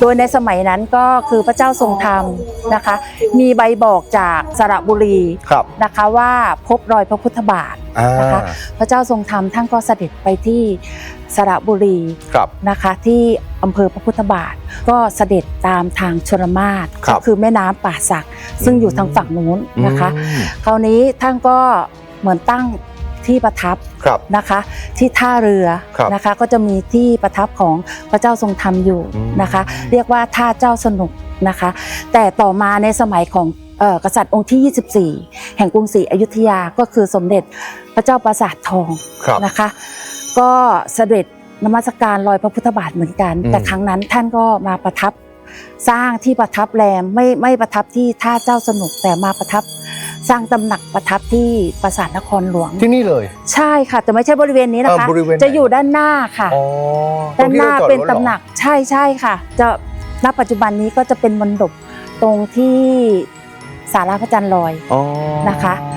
โดยในสมัยนั้นก็คือพระเจ้าทรงธรรมนะคะ มีใบบอกจากสระบุรีครับนะคะว่าพบรอยพระพุทธบาทอ่านะคะพระเจ้าทรงธรรมท่านก็เสด็จไปที่สระบุรีครับนะคะที่อำเภอพระพุทธบาทก็เสด็จตามทางชลมาศครัก็บคือแม่น้ำป่าสัก ซึ่งอยู่ทางฝั่งนู้นนะคะอืมคราวนี้ท่านก็เหมือนตั้ง ที่ประทับครับนะคะ ที่ท่าเรือครับนะคะ ก็จะมีที่ประทับของพระเจ้าทรงธรรมอยู่อืมนะคะ เรียกว่าท่าเจ้าสนุกนะคะ แต่ต่อมาในสมัยของเอ่อกษัตริย์องค์ที่ 24 แห่งกรุงศรีอยุธยาก็คือสมเด็จพระเจ้าปราสาททองครับนะคะ ก็เสด็จนมัสการรอยพระพุทธบาทเหมือนกันอืมแต่ครั้งนั้นท่านก็มาประทับสร้างที่ประทับแรมไม่ไม่ประทับที่ท่าเจ้าสนุกแต่มาประทับ สร้างตำหนักประทับที่ปราสาทนครหลวง ที่นี่เลย ใช่ค่ะ แต่ไม่ใช่บริเวณนี้นะคะ เออบริเวณไหน จะอยู่ด้านหน้าค่ะ อ๋อด้านหน้าตรงที่รจอดเป็นรถรอตำหนักใช่ใช่ค่ะ จะณปัจจุบันนี้ก็จะเป็นมณฑปตรงที่ศาลาพระจันทร์ลอยอ๋อ นะคะ